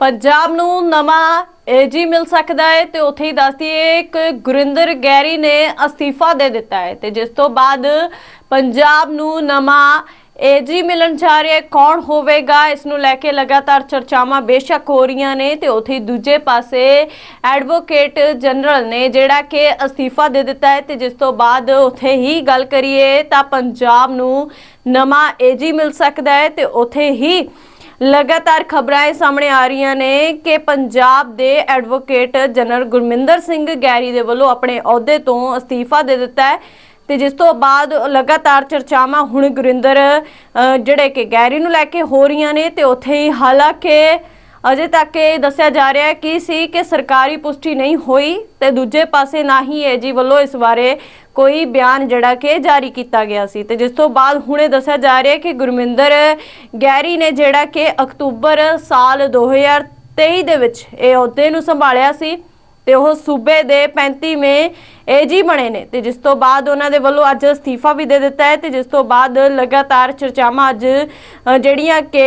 ਪੰਜਾਬ ਨੂੰ ਨਵਾਂ ਏਜੀ ਮਿਲ ਸਕਦਾ ਹੈ ਤੇ ਉੱਥੇ ਹੀ ਦੱਸਦੀ ਹੈ ਕਿ ਗੁਰਿੰਦਰ ਗੈਰੀ ਨੇ ਅਸਤੀਫਾ ਦੇ ਦਿੱਤਾ ਹੈ ਤੇ ਜਿਸ ਤੋਂ ਬਾਅਦ ਪੰਜਾਬ ਨੂੰ ਨਵਾਂ ਏਜੀ ਮਿਲਣ ਜਾ ਰਿਹਾ ਕੌਣ ਹੋਵੇਗਾ? ਇਸ ਨੂੰ ਲੈ ਕੇ ਲਗਾਤਾਰ ਚਰਚਾਵਾਂ ਬੇਸ਼ੱਕ ਹੋ ਰਹੀਆਂ ਨੇ ਤੇ ਉੱਥੇ ਹੀ ਦੂਜੇ ਪਾਸੇ ਐਡਵੋਕੇਟ ਜਨਰਲ ਨੇ ਜਿਹੜਾ ਕਿ ਅਸਤੀਫਾ ਦੇ ਦਿੱਤਾ ਹੈ ਤੇ ਜਿਸ ਤੋਂ ਬਾਅਦ ਉੱਥੇ ਹੀ ਗੱਲ ਕਰੀਏ ਤਾਂ ਪੰਜਾਬ ਨੂੰ ਨਵਾਂ ਏਜੀ ਮਿਲ ਸਕਦਾ ਹੈ ਤੇ ਉੱਥੇ ਹੀ ਲਗਾਤਾਰ ਖਬਰਾਂ ਇਹ ਸਾਹਮਣੇ ਆ ਰਹੀਆਂ ਨੇ ਕਿ ਪੰਜਾਬ ਦੇ ਐਡਵੋਕੇਟ ਜਨਰਲ ਗੁਰਮਿੰਦਰ ਸਿੰਘ ਗੈਰੀ ਦੇ ਵੱਲੋਂ ਆਪਣੇ ਅਹੁਦੇ ਤੋਂ ਅਸਤੀਫਾ ਦੇ ਦਿੱਤਾ ਹੈ ਤੇ ਜਿਸ ਤੋਂ ਬਾਅਦ ਲਗਾਤਾਰ ਚਰਚਾਵਾਂ ਹੁਣ ਗੁਰਿੰਦਰ ਜਿਹੜੇ ਕਿ ਗੈਰੀ ਨੂੰ ਲੈ ਕੇ ਹੋ ਰਹੀਆਂ ਨੇ ਤੇ ਉੱਥੇ ਹੀ ਹਾਲਾਂਕਿ ਅਜੇ ਤੱਕ ਇਹ ਦੱਸਿਆ ਜਾ ਰਿਹਾ ਹੈ ਕਿ ਸੀ ਕਿ ਸਰਕਾਰੀ ਪੁਸ਼ਟੀ ਨਹੀਂ ਹੋਈ ਤੇ ਦੂਜੇ ਪਾਸੇ ਨਾ ਹੀ ਏਜੀ ਵੱਲੋਂ ਇਸ ਬਾਰੇ ਕੋਈ ਬਿਆਨ ਜਿਹੜਾ ਕਿ ਜਾਰੀ ਕੀਤਾ ਗਿਆ ਸੀ ਤੇ ਜਿਸ ਤੋਂ ਬਾਅਦ ਹੁਣੇ ਦੱਸਿਆ ਜਾ ਰਿਹਾ ਕਿ ਗੁਰਮਿੰਦਰ ਗੈਰੀ ਨੇ ਜਿਹੜਾ ਕਿ ਅਕਤੂਬਰ ਸਾਲ 2023 ਦੇ ਵਿੱਚ ਇਹ ਅਹੁਦੇ ਨੂੰ ਸੰਭਾਲਿਆ ਸੀ ਤੇ ਉਹ ਸੂਬੇ ਦੇ 35ਵੇਂ ਏਜੀ ਬਣੇ ਨੇ ਤੇ ਜਿਸ ਤੋਂ ਬਾਅਦ ਉਹਨਾਂ ਦੇ ਵੱਲੋਂ ਅੱਜ ਅਸਤੀਫਾ ਵੀ ਦੇ ਦਿੱਤਾ ਹੈ ਤੇ ਜਿਸ ਤੋਂ ਬਾਅਦ ਲਗਾਤਾਰ ਚਰਚਾਵਾਂ ਅੱਜ ਜਿਹੜੀਆਂ ਕਿ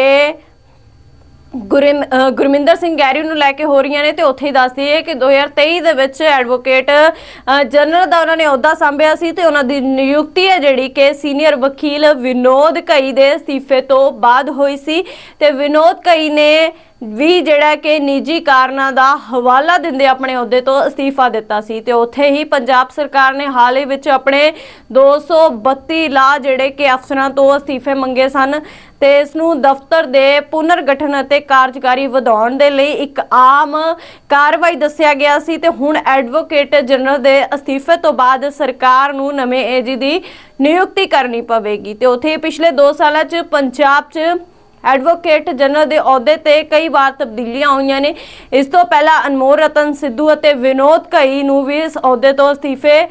ਗੁਰਿੰ- ਅ, ਗੁਰਮਿੰਦਰ ਸਿੰਘ ਗੈਰੀ ਨੂੰ ਲੈ ਕੇ ਹੋ ਰਹੀਆਂ ਨੇ ਤੇ ਉੱਥੇ ਹੀ ਦੱਸਦੀ ਹੈ ਕਿ 2023 ਦੇ ਵਿੱਚ ਐਡਵੋਕੇਟ ਅ, ਜਨਰਲ ਦਾ ਉਹਨਾਂ ਨੇ ਅਹੁਦਾ ਸੰਭਿਆ ਸੀ ਤੇ ਉਹਨਾਂ ਦੀ ਨਿਯੁਕਤੀ ਹੈ ਜਿਹੜੀ ਕਿ ਸੀਨੀਅਰ ਵਕੀਲ ਵਿਨੋਦ ਕਈ ਦੇ ਅਸਤੀਫੇ ਤੋਂ ਬਾਅਦ ਹੋਈ ਸੀ ਤੇ ਵਿਨੋਦ ਕਈ ਨੇ ਵੀ ਜਿਹੜਾ ਕਿ ਨਿੱਜੀ ਕਾਰਨਾਂ ਦਾ ਹਵਾਲਾ ਦਿੰਦੇ ਆਪਣੇ ਅਹੁਦੇ ਤੋਂ ਅਸਤੀਫਾ ਦਿੱਤਾ ਸੀ ਤੇ ਉੱਥੇ ਹੀ ਪੰਜਾਬ ਸਰਕਾਰ ਨੇ ਹਾਲ ਹੀ ਵਿੱਚ ਆਪਣੇ 232 ਲਾ ਜਿਹੜੇ ਕਿ ਅਫਸਰਾਂ ਤੋਂ ਅਸਤੀਫੇ ਮੰਗੇ ਸਨ ਤੇ ਇਸ ਨੂੰ ਦਫ਼ਤਰ ਦੇ ਪੁਨਰਗਠਨ ਅਤੇ ਕਾਰਜਕਾਰੀ ਵਧਾਉਣ ਦੇ ਲਈ ਇੱਕ ਆਮ ਕਾਰਵਾਈ ਦੱਸਿਆ ਗਿਆ ਸੀ ਤੇ ਹੁਣ ਐਡਵੋਕੇਟ ਜਨਰਲ ਦੇ ਅਸਤੀਫੇ ਤੋਂ ਬਾਅਦ ਸਰਕਾਰ ਨੂੰ ਨਵੇਂ ਏਜੀ ਦੀ ਨਿਯੁਕਤੀ ਕਰਨੀ ਪਵੇਗੀ। ਤੇ ਉੱਥੇ ਪਿਛਲੇ 2 ਸਾਲਾਂ 'ਚ ਪੰਜਾਬ 'ਚ ਐਡਵੋਕੇਟ ਜਨਰਲ ਦੇ ਅਹੁਦੇ ਤੇ ਕਈ ਵਾਰ ਤਬਦੀਲੀਆਂ ਹੋਈਆਂ ਨੇ। ਇਸ ਤੋਂ ਪਹਿਲਾਂ ਅਨਮੋਲ ਰਤਨ ਸਿੱਧੂ ਅਤੇ ਵਿਨੋਦ ਕਈ ਨੂੰ ਵੀ ਇਸ ਅਹੁਦੇ ਤੋਂ ਅਸਤੀਫੇ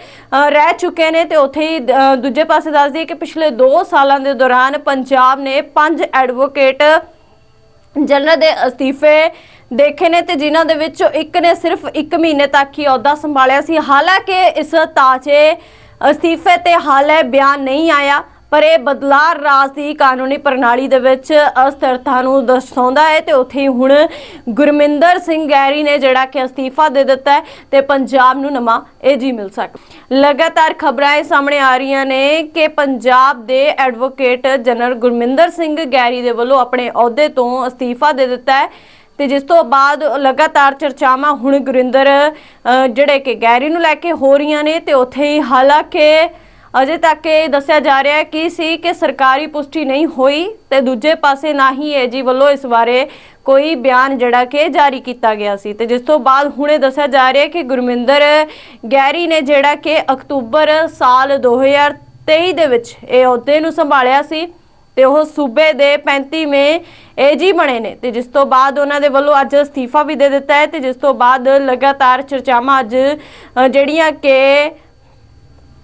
ਰਹਿ ਚੁੱਕੇ ਨੇ ਤੇ ਉੱਥੇ ਹੀ ਦੂਜੇ ਪਾਸੇ ਦੱਸ ਦਈਏ ਕਿ ਪਿਛਲੇ 2 ਸਾਲਾਂ ਦੇ ਦੌਰਾਨ ਪੰਜਾਬ ਨੇ ਪੰਜ ਐਡਵੋਕੇਟ ਜਨਰਲ ਦੇ ਅਸਤੀਫੇ ਦੇਖੇ ਨੇ ਤੇ ਜਿਨ੍ਹਾਂ ਦੇ ਵਿੱਚੋਂ ਇੱਕ ਨੇ ਸਿਰਫ 1 ਮਹੀਨੇ ਤੱਕ ਹੀ ਅਹੁਦਾ ਸੰਭਾਲਿਆ ਸੀ। ਹਾਲਾਂਕਿ ਇਸ ਤਾਜੇ ਅਸਤੀਫੇ ਤੇ ਹਾਲੇ ਬਿਆਨ ਨਹੀਂ ਆਇਆ। ਪਰ ਇਹ ਬਦਲਾਅ ਰਾਜ ਦੀ ਕਾਨੂੰਨੀ ਪ੍ਰਣਾਲੀ ਦੇ ਵਿੱਚ ਅਸਥਿਰਤਾ ਨੂੰ ਦਰਸਾਉਂਦਾ ਹੈ ਤੇ ਉੱਥੇ ਹੀ ਹੁਣ ਗੁਰਮਿੰਦਰ ਸਿੰਘ ਗੈਰੀ ਨੇ ਜਿਹੜਾ ਕਿ ਅਸਤੀਫਾ ਦੇ ਦਿੱਤਾ ਹੈ ਤੇ ਪੰਜਾਬ ਨੂੰ ਨਵਾਂ ਏਜੀ ਮਿਲ ਸਕਦਾ ਲਗਾਤਾਰ ਖਬਰਾਂ ਇਹ ਸਾਹਮਣੇ ਆ ਰਹੀਆਂ ਨੇ ਕਿ ਪੰਜਾਬ ਦੇ ਐਡਵੋਕੇਟ ਜਨਰਲ ਗੁਰਮਿੰਦਰ ਸਿੰਘ ਗੈਰੀ ਦੇ ਵੱਲੋਂ ਆਪਣੇ ਅਹੁਦੇ ਤੋਂ ਅਸਤੀਫਾ ਦੇ ਦਿੱਤਾ ਹੈ ਤੇ ਜਿਸ ਤੋਂ ਬਾਅਦ ਲਗਾਤਾਰ ਚਰਚਾਵਾਂ ਹੁਣ ਗੁਰਿੰਦਰ ਜਿਹੜੇ ਕਿ ਗੈਰੀ ਨੂੰ ਲੈ ਕੇ ਹੋ ਰਹੀਆਂ ਨੇ ਤੇ ਉੱਥੇ ਹੀ ਹਾਲਾਂਕਿ ਅਜੇ ਤੱਕ ਇਹ ਦੱਸਿਆ ਜਾ ਰਿਹਾ ਹੈ ਕਿ ਸੀ ਕਿ ਸਰਕਾਰੀ ਪੁਸ਼ਟੀ ਨਹੀਂ ਹੋਈ ਤੇ ਦੂਜੇ ਪਾਸੇ ਨਾ ਹੀ ਏਜੀ ਵੱਲੋਂ ਇਸ ਬਾਰੇ ਕੋਈ ਬਿਆਨ ਜਿਹੜਾ ਕਿ ਜਾਰੀ ਕੀਤਾ ਗਿਆ ਸੀ। ਤੇ ਜਿਸ ਤੋਂ ਬਾਅਦ ਹੁਣੇ ਦੱਸਿਆ ਜਾ ਰਿਹਾ ਹੈ ਕਿ ਗੁਰਮਿੰਦਰ ਗੈਰੀ ਨੇ ਜਿਹੜਾ ਕਿ ਅਕਤੂਬਰ ਸਾਲ 2023 ਦੇ ਵਿੱਚ ਇਹ ਅਹੁਦੇ ਨੂੰ ਸੰਭਾਲਿਆ ਸੀ ਤੇ ਉਹ ਸੂਬੇ ਦੇ 35ਵੇਂ ਏਜੀ ਬਣੇ ਨੇ। ਤੇ ਜਿਸ ਤੋਂ ਬਾਅਦ ਉਹਨਾਂ ਦੇ ਵੱਲੋਂ ਅੱਜ ਅਸਤੀਫਾ ਵੀ ਦੇ ਦਿੱਤਾ ਹੈ ਤੇ ਜਿਸ ਤੋਂ ਬਾਅਦ ਲਗਾਤਾਰ ਚਰਚਾਵਾਂ ਅੱਜ ਜਿਹੜੀਆਂ ਕਿ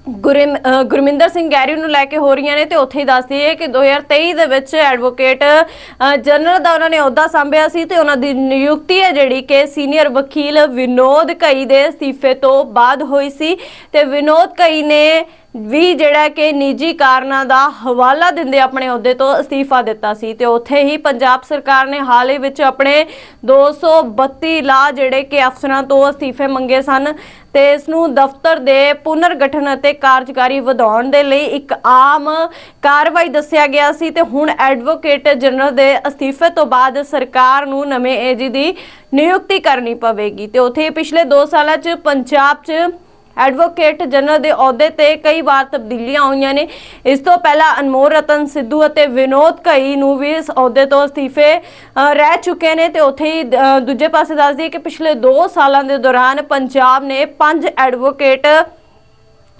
ਗੁਰਿੰ- ਅ, ਗੁਰਮਿੰਦਰ ਸਿੰਘ ਗੈਰੀ ਨੂੰ ਲੈ ਕੇ ਹੋ ਰਹੀਆਂ ਨੇ ਤੇ ਉੱਥੇ ਹੀ ਦੱਸਦੀ ਹੈ ਕਿ 2023 ਦੇ ਵਿੱਚ ਐਡਵੋਕੇਟ ਅ, ਜਨਰਲ ਦਾ ਉਹਨਾਂ ਨੇ ਅਹੁਦਾ ਸੰਭਿਆ ਸੀ ਤੇ ਉਹਨਾਂ ਦੀ ਨਿਯੁਕਤੀ ਹੈ ਜਿਹੜੀ ਕਿ ਸੀਨੀਅਰ ਵਕੀਲ ਵਿਨੋਦ ਕਈ ਦੇ ਅਸਤੀਫੇ ਤੋਂ ਬਾਅਦ ਹੋਈ ਸੀ ਤੇ ਵਿਨੋਦ ਕਈ ਨੇ ਵੀ ਜਿਹੜਾ ਕਿ ਨਿੱਜੀ ਕਾਰਨਾਂ ਦਾ ਹਵਾਲਾ ਦਿੰਦੇ ਆਪਣੇ ਅਹੁਦੇ ਤੋਂ ਅਸਤੀਫਾ ਦਿੱਤਾ ਸੀ ਤੇ ਉੱਥੇ ਹੀ ਪੰਜਾਬ ਸਰਕਾਰ ਨੇ ਹਾਲ ਹੀ ਵਿੱਚ ਆਪਣੇ 232 ਲਾ ਜਿਹੜੇ ਕਿ ਅਫਸਰਾਂ ਤੋਂ ਅਸਤੀਫੇ ਮੰਗੇ ਸਨ ਤੇ ਇਸ ਨੂੰ ਦਫ਼ਤਰ ਦੇ ਪੁਨਰਗਠਨ ਅਤੇ ਕਾਰਜਕਾਰੀ ਵਧਾਉਣ ਦੇ ਲਈ ਇੱਕ ਆਮ ਕਾਰਵਾਈ ਦੱਸਿਆ ਗਿਆ ਸੀ ਤੇ ਹੁਣ ਐਡਵੋਕੇਟ ਜਨਰਲ ਦੇ ਅਸਤੀਫੇ ਤੋਂ ਬਾਅਦ ਸਰਕਾਰ ਨੂੰ ਨਵੇਂ ਏਜੀ ਦੀ ਨਿਯੁਕਤੀ ਕਰਨੀ ਪਵੇਗੀ ਤੇ ਉੱਥੇ ਹੀ ਪਿਛਲੇ 2 ਸਾਲਾਂ 'ਚ ਪੰਜਾਬ 'ਚ ਐਡਵੋਕੇਟ ਜਨਰਲ ਦੇ ਅਹੁਦੇ ਤੇ ਕਈ ਵਾਰ ਤਬਦੀਲੀਆਂ ਹੋਈਆਂ ਨੇ। ਇਸ ਤੋਂ ਪਹਿਲਾਂ ਅਨਮੋਲ ਰਤਨ ਸਿੱਧੂ ਅਤੇ ਵਿਨੋਦ ਕਈ ਨੂੰ ਵੀ ਇਸ ਅਹੁਦੇ ਤੋਂ ਅਸਤੀਫੇ ਰਹਿ ਚੁੱਕੇ ਨੇ ਤੇ ਉੱਥੇ ਹੀ ਦੂਜੇ ਪਾਸੇ ਦੱਸ ਦਈਏ ਕਿ ਪਿਛਲੇ 2 ਸਾਲਾਂ ਦੇ ਦੌਰਾਨ ਪੰਜਾਬ ਨੇ ਪੰਜ ਐਡਵੋਕੇਟ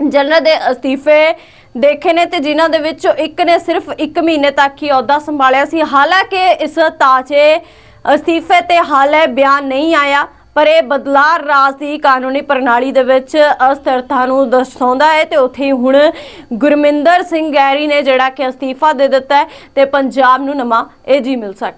ਜਨਰਲ ਦੇ ਅਸਤੀਫੇ ਦੇਖੇ ਨੇ ਤੇ ਜਿਨ੍ਹਾਂ ਦੇ ਵਿੱਚੋਂ ਇੱਕ ਨੇ ਸਿਰਫ 1 ਮਹੀਨੇ ਤੱਕ ਹੀ ਅਹੁਦਾ ਸੰਭਾਲਿਆ ਸੀ। ਹਾਲਾਂਕਿ ਇਸ ਤਾਜੇ ਅਸਤੀਫੇ ਤੇ ਹਾਲੇ ਬਿਆਨ ਨਹੀਂ ਆਇਆ। ਪਰ ਇਹ ਬਦਲਾਅ ਰਾਜ ਦੀ ਕਾਨੂੰਨੀ ਪ੍ਰਣਾਲੀ ਦੇ ਵਿੱਚ ਅਸਥਿਰਤਾ ਨੂੰ ਦਰਸਾਉਂਦਾ ਹੈ ਤੇ ਉੱਥੇ ਹੀ ਹੁਣ ਗੁਰਮਿੰਦਰ ਸਿੰਘ ਗੈਰੀ ਨੇ ਜਿਹੜਾ ਕਿ ਅਸਤੀਫਾ ਦੇ ਦਿੱਤਾ ਹੈ ਤੇ ਪੰਜਾਬ ਨੂੰ ਨਵਾਂ ਏਜੀ ਮਿਲ ਸਕਦਾ